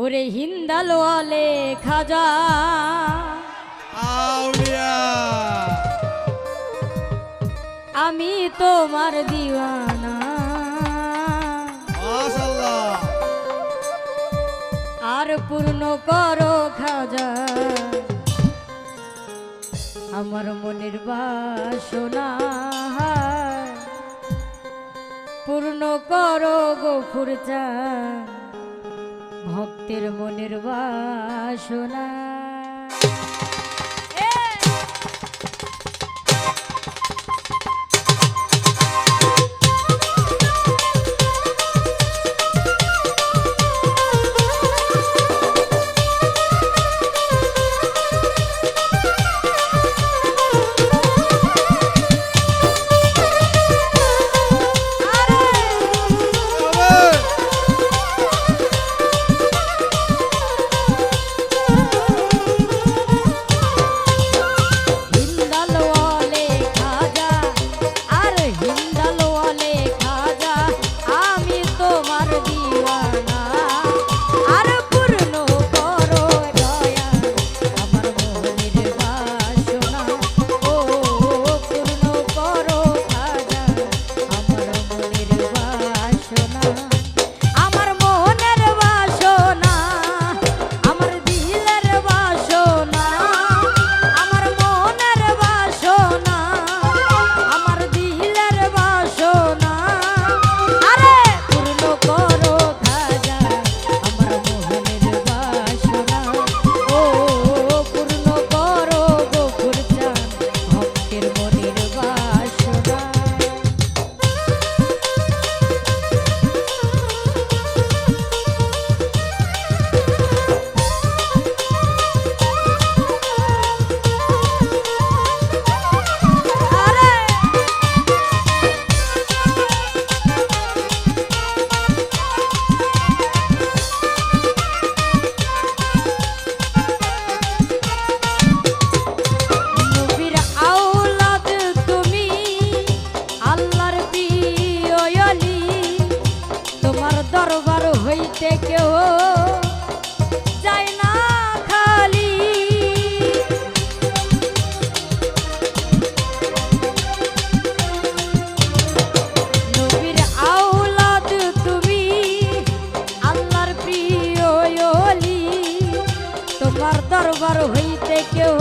ওরে হিন্দাল আলে খাজা আমি তোমার দিওয়ানা। আর পূর্ণ করো খাজা। আমার মনের বাসনা পূর্ণ করো গোফুর চা ভক্তের মনের বাসনা। বাড়িতে কেউ যায় না খালি। নবীর আওলাদ তুমি আল্লাহর প্রিয় তোমার দরবার হইতে কেউ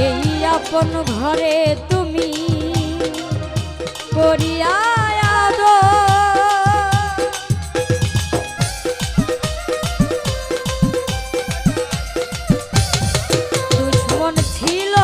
এই আপন ঘরে তুমি করিয়া দুশ্মন ছিল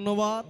ধন্যবাদ